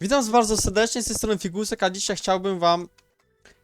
Witam was bardzo serdecznie, z tej strony Figusek, a dzisiaj chciałbym wam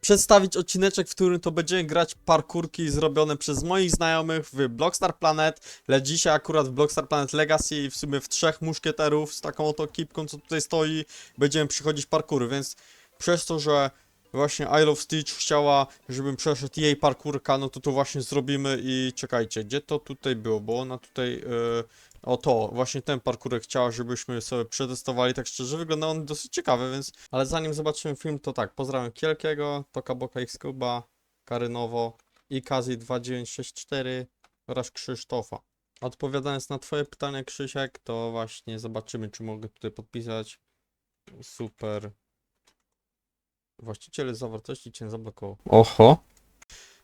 przedstawić odcineczek, w którym to będziemy grać parkurki zrobione przez moich znajomych w Blockstar Planet, lecz dzisiaj akurat w Blockstar Planet Legacy i w sumie w trzech muszkieterów z taką oto ekipką, co tutaj stoi, będziemy przychodzić parkury, więc przez to, że właśnie I Love Stitch chciała, żebym przeszedł jej parkurka, no to to właśnie zrobimy i czekajcie, gdzie to tutaj było, bo ona tutaj... Yy, o to, właśnie ten parkurek chciała, żebyśmy sobie przetestowali, tak szczerze wygląda on dosyć ciekawy, więc... Ale zanim zobaczymy film, to tak, pozdrawiam Kielkiego, Toka Boka X Kuba, Karynowo, Ikazi 2964 oraz Krzysztofa. Odpowiadając na twoje pytanie Krzysiek, to właśnie zobaczymy, czy mogę tutaj podpisać. Super. Właściciel zawartości cię zablokował. Oho.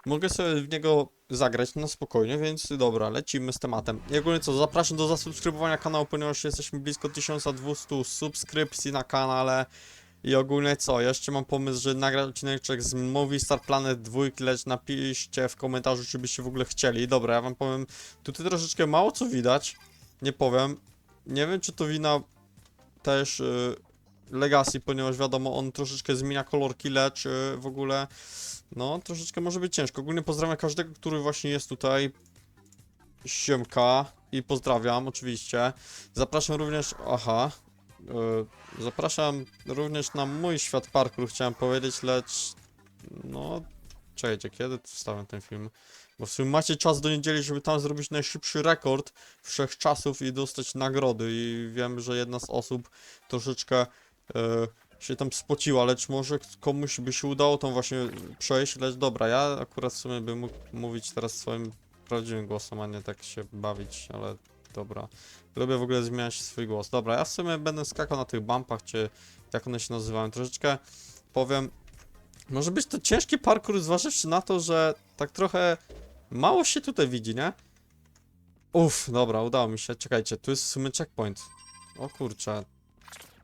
Mogę sobie w niego zagrać na spokojnie, więc dobra, lecimy z tematem. I ogólnie co, zapraszam do zasubskrybowania kanału, ponieważ jesteśmy blisko 1200 subskrypcji na kanale. I ogólnie co, jeszcze mam pomysł, że nagrać odcineczek z Movie Star Planet 2, lecz napiszcie w komentarzu, czy byście w ogóle chcieli. Dobra, ja wam powiem, tutaj troszeczkę mało co widać, nie powiem. Nie wiem, czy to wina też y, Legacy, ponieważ wiadomo, on troszeczkę zmienia kolorki, lecz y, w ogóle no, troszeczkę może być ciężko. Ogólnie pozdrawiam każdego, który właśnie jest tutaj. Siemka i pozdrawiam oczywiście. Zapraszam również, aha, yy, zapraszam również na mój świat parkour, chciałem powiedzieć, lecz no, czekajcie, kiedy wstawiam ten film? Bo w sumie macie czas do niedzieli, żeby tam zrobić najszybszy rekord wszechczasów i dostać nagrody i wiem, że jedna z osób troszeczkę się tam spociła, lecz może komuś by się udało tą właśnie przejść, lecz dobra, ja akurat w sumie bym mógł mówić teraz swoim prawdziwym głosem, a nie tak się bawić, ale dobra. Lubię w ogóle zmieniać swój głos. Dobra, ja w sumie będę skakał na tych bumpach, czy jak one się nazywają. Troszeczkę powiem, może być to ciężki parkour, zważywszy na to, że tak trochę mało się tutaj widzi, nie? Uff, dobra, udało mi się. Czekajcie, tu jest w sumie checkpoint. O kurczę,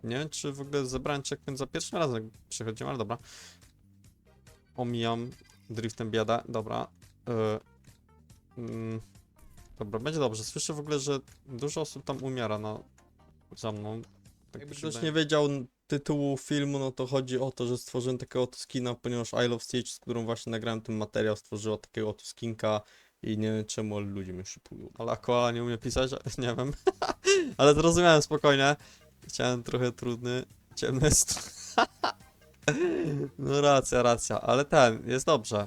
nie wiem, czy w ogóle zebrałem checkpoint za pierwszym razem, jak przechodziłem, ale dobra. Omijam driftem biada, dobra. Yy, dobra, będzie dobrze. Słyszę w ogóle, że dużo osób tam umiera na, za mną. Tak Jakby ktoś nie wiedział tytułu filmu, no to chodzi o to, że stworzyłem takiego oto skina, ponieważ I Love Stitch, z którą właśnie nagrałem ten materiał, stworzyła takiego oto skinka i nie wiem czemu, ludzie mnie szypują. Ale nie umie pisać, nie wiem. ale zrozumiałem spokojnie. Chciałem trochę trudny, ciemny st- No racja, racja, ale ten, jest dobrze.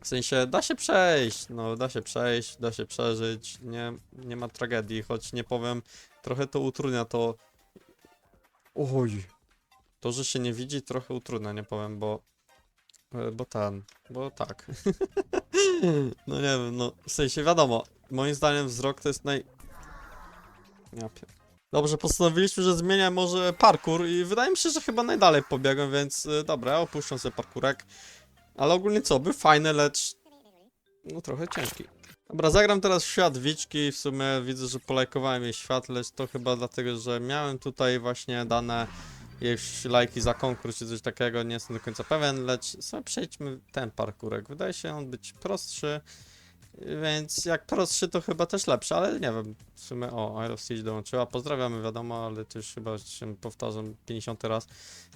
W sensie, da się przejść, no da się przejść, da się przeżyć, nie, nie ma tragedii, choć nie powiem, trochę to utrudnia to... Oj, to, że się nie widzi trochę utrudnia, nie powiem, bo... e, Bo ten, bo tak. No nie wiem, no w sensie wiadomo, moim zdaniem wzrok to jest naj... Ja pier... Dobrze, postanowiliśmy, że zmienię może parkour i wydaje mi się, że chyba najdalej pobiegłem, więc y, dobra, opuszczam sobie parkurek. Ale ogólnie co, był fajny, lecz no trochę ciężki. Dobra, zagram teraz w świat Wiczki, w sumie widzę, że polajkowałem jej świat, lecz to chyba dlatego, że miałem tutaj właśnie dane jakieś lajki za konkurs czy coś takiego, nie jestem do końca pewien, lecz sobie przejdźmy ten parkurek. Wydaje się on być prostszy. Więc jak prostszy to chyba też lepszy, ale nie wiem. W sumie o, Stitch dołączyła. Pozdrawiamy, wiadomo, ale to już chyba się powtarzam 50 raz.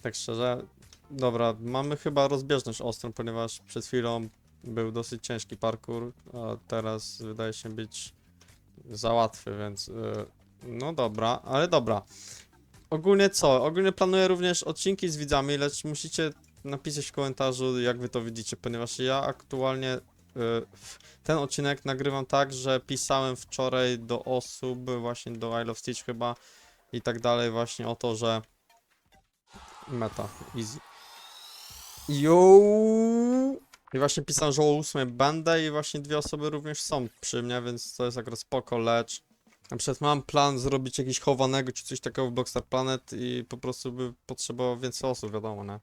Tak szczerze. Dobra, mamy chyba rozbieżność ostrą, ponieważ przed chwilą był dosyć ciężki parkour, a teraz wydaje się być za łatwy, więc yy, no dobra, ale dobra. Ogólnie co? Ogólnie planuję również odcinki z widzami, lecz musicie napisać w komentarzu, jak wy to widzicie, ponieważ ja aktualnie y, ten odcinek nagrywam tak, że pisałem wczoraj do osób, właśnie do I Love Stitch chyba i tak dalej właśnie o to, że meta, easy. Yo! I właśnie pisałem, że o 8 będę i właśnie dwie osoby również są przy mnie, więc to jest akurat spoko, lecz na przykład mam plan zrobić jakiś chowanego czy coś takiego w Blockstar Planet i po prostu by potrzebował więcej osób, wiadomo, nie?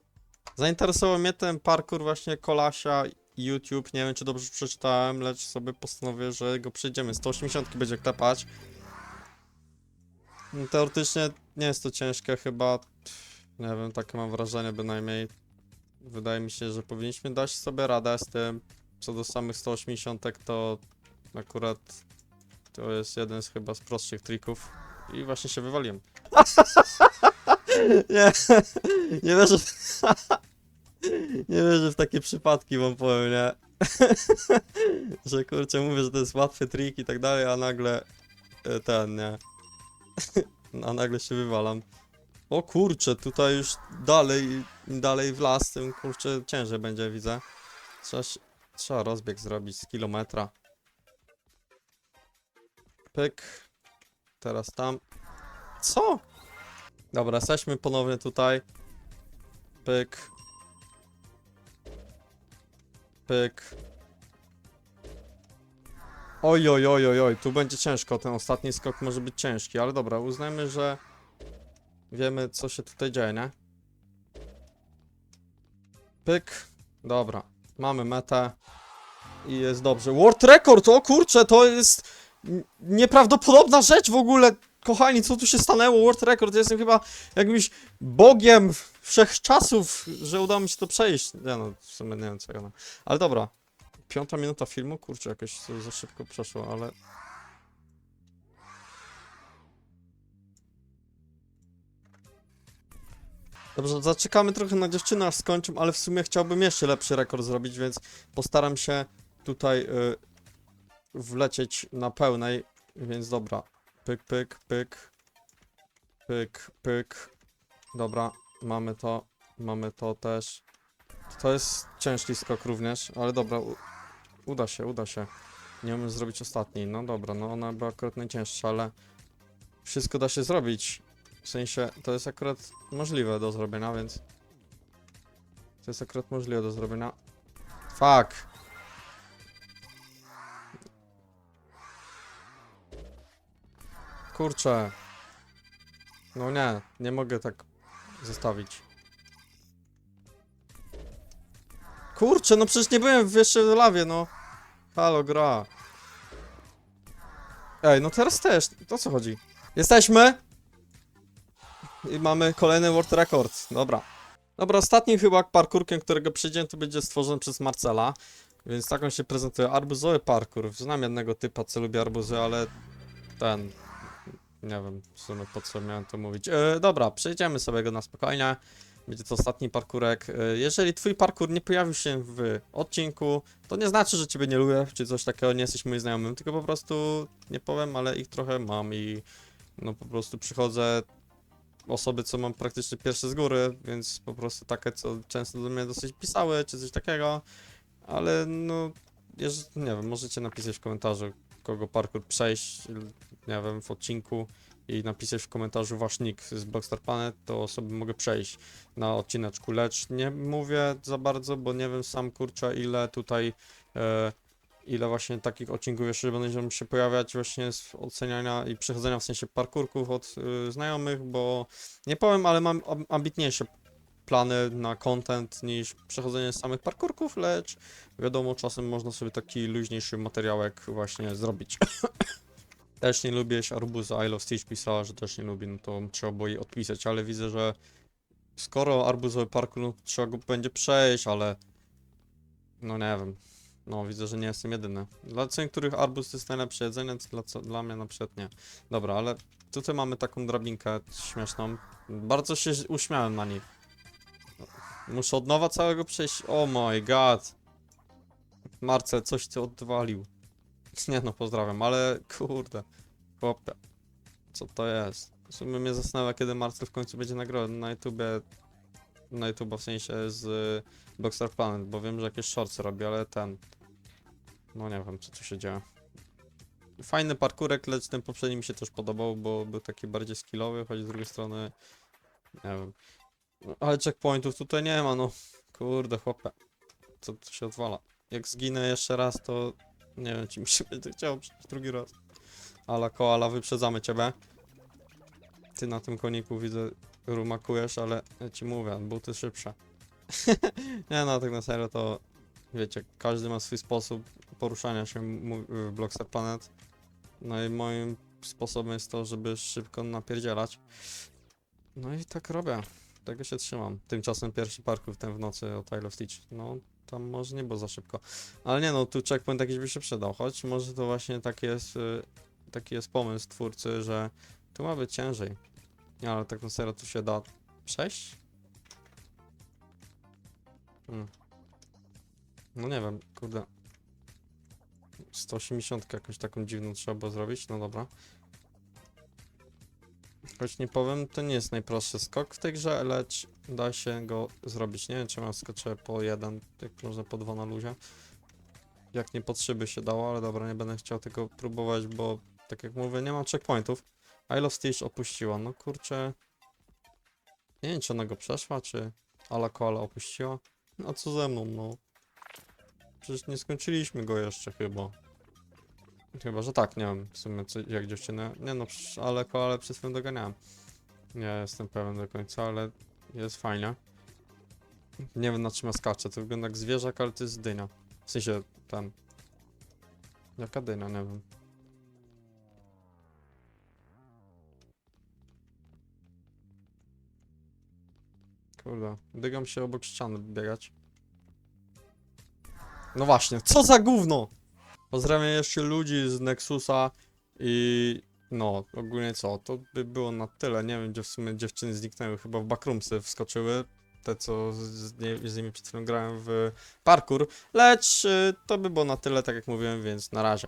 Zainteresował mnie ten parkour właśnie Kolasia YouTube, nie wiem czy dobrze przeczytałem, lecz sobie postanowię, że go przejdziemy. 180 będzie klepać. No, Teoretycznie nie jest to ciężkie, chyba. Nie wiem, takie mam wrażenie bynajmniej. Wydaje mi się, że powinniśmy dać sobie radę z tym. Co do samych 180, to akurat to jest jeden z chyba z prostszych trików. I właśnie się wywaliłem. Nie, nie wierzę. Nie wierzę w takie przypadki, wam powiem, nie? Że kurczę, mówię, że to jest łatwy trik i tak dalej, a nagle e, ten, nie? A nagle się wywalam. O kurczę, tutaj już dalej, dalej w las, tym kurczę ciężej będzie, widzę. Trzeba, trzeba rozbieg zrobić z kilometra. Pyk. Teraz tam. Co? Dobra, jesteśmy ponownie tutaj. Pyk. Pyk. Oj, oj, oj, oj, oj, tu będzie ciężko, ten ostatni skok może być ciężki, ale dobra, uznajmy, że wiemy, co się tutaj dzieje, nie? Pyk. Dobra, mamy metę i jest dobrze. World Record, o kurczę, to jest nieprawdopodobna rzecz w ogóle. Kochani, co tu się stanęło? World Record, jestem chyba jakimś bogiem wszechczasów, że udało mi się to przejść. No, w sumie nie wiem co no. Ale dobra. Piąta minuta filmu, kurczę, jakoś za szybko przeszło, ale... Dobrze, zaczekamy trochę na dziewczynę, aż skończę, ale w sumie chciałbym jeszcze lepszy rekord zrobić, więc postaram się tutaj y, wlecieć na pełnej, więc dobra. Pyk, pyk, pyk. Pyk, pyk. Dobra, mamy to, mamy to też. To jest ciężki skok również, ale dobra, uda się, uda się. Nie umiem zrobić ostatniej, no dobra, no ona była akurat najcięższa, ale wszystko da się zrobić. W sensie, to jest akurat możliwe do zrobienia, więc... To jest akurat możliwe do zrobienia. Fuck! Kurczę. No nie, nie mogę tak zostawić. Kurczę, no przecież nie byłem w jeszcze w lawie, no. Halo, gra. Ej, no teraz też. O co chodzi? Jesteśmy! I mamy kolejny world record. Dobra. Dobra, ostatnim chyba parkurkiem, którego przyjdziemy, to będzie stworzony przez Marcela. Więc tak on się prezentuje. Arbuzowy parkour. Znam jednego typa, co lubi arbuzy, ale ten... Nie wiem w sumie po co miałem to mówić. E, dobra, przejdziemy sobie go na spokojnie. Będzie to ostatni parkurek. E, jeżeli twój parkour nie pojawił się w odcinku, to nie znaczy, że ciebie nie lubię, czy coś takiego, nie jesteś moim znajomym, tylko po prostu nie powiem, ale ich trochę mam i no po prostu przychodzę osoby, co mam praktycznie pierwsze z góry, więc po prostu takie, co często do mnie dosyć pisały, czy coś takiego, ale no, jeżeli, nie wiem, możecie napisać w komentarzu, kogo parkour przejść, nie wiem, w odcinku i napisać w komentarzu wasz nick z Blockstar Planet, to osoby mogę przejść na odcineczku, lecz nie mówię za bardzo, bo nie wiem sam kurczę ile tutaj e, ile właśnie takich odcinków jeszcze będą się pojawiać właśnie z oceniania i przechodzenia w sensie parkurków od y, znajomych, bo nie powiem, ale mam ambitniejsze plany na content niż przechodzenie samych parkurków, lecz wiadomo, czasem można sobie taki luźniejszy materiałek właśnie zrobić. też nie lubię jeść arbuza, I Love Stitch pisała, że też nie lubi, no to trzeba było jej odpisać, ale widzę, że skoro arbuzowy parkour, no trzeba go będzie przejść, ale no nie wiem. No, widzę, że nie jestem jedyny. Dla niektórych arbuz jest najlepsze jedzenie, dla, co, dla mnie na przykład nie. Dobra, ale tutaj mamy taką drabinkę śmieszną. Bardzo się uśmiałem na niej. Muszę od nowa całego przejść. Oh my god. Marcel, coś ty odwalił. Nie no, pozdrawiam, ale kurde. Chłopie. Co to jest? W sumie mnie zastanawia, kiedy Marcel w końcu będzie nagrodą na YouTubie. Na YouTube w sensie z y, Blockstar Planet, bo wiem, że jakieś shortsy robi, ale ten... No nie wiem, co tu się dzieje. Fajny parkurek, lecz ten poprzedni mi się też podobał, bo był taki bardziej skillowy, choć z drugiej strony... Nie wiem. Ale checkpointów tutaj nie ma, no. Kurde, chłopie. Co tu się odwala? Jak zginę jeszcze raz, to... Nie wiem, czy mi się będzie chciało przejść drugi raz. Ala koala, wyprzedzamy ciebie. Ty na tym koniku widzę, rumakujesz, ale ja ci mówię, buty szybsze. nie no, tak na serio to wiecie, każdy ma swój sposób poruszania się w Blockstar Planet. No i moim sposobem jest to, żeby szybko napierdzielać. No i tak robię. Tego się trzymam. Tymczasem pierwszy parkour ten w nocy o Tile of Stitch. No, tam może nie było za szybko. Ale nie no, tu checkpoint jakiś by się przydał, choć może to właśnie taki jest, y, taki jest pomysł twórcy, że tu ma być ciężej. Ale tak na serio tu się da Przejść? Hmm. No nie wiem, kurde. 180 jakąś taką dziwną trzeba było zrobić, no dobra. Choć nie powiem, to nie jest najprostszy skok w tej grze, lecz da się go zrobić. Nie wiem, czy ja skoczę po jeden, jak można po dwa na luzie. Jak nie pod szyby się dało, ale dobra, nie będę chciał tego próbować, bo tak jak mówię, nie mam checkpointów. I Love Stitch opuściła, no kurczę. Nie wiem, czy ona go przeszła, czy Ala Koala opuściła. No co ze mną, no. Przecież nie skończyliśmy go jeszcze chyba. Chyba, że tak, nie wiem w sumie co, jak dziewczynę. Nie no, ale koale przed chwilą doganiałem. Nie jestem pewien do końca, ale jest fajnie. Nie wiem na czym ja skaczę, to wygląda jak zwierzak, ale to jest dynia. W sensie, ten... Jaka dynia, nie wiem. Kurde, dygam się obok ściany biegać. No właśnie, co za gówno! Pozdrawiam jeszcze ludzi z Nexusa i no, ogólnie co, to by było na tyle. Nie wiem, gdzie w sumie dziewczyny zniknęły, chyba w backroomsy wskoczyły. Te, co z, nie, z nimi przed chwilą grałem w parkour. Lecz y, to by było na tyle, tak jak mówiłem, więc na razie.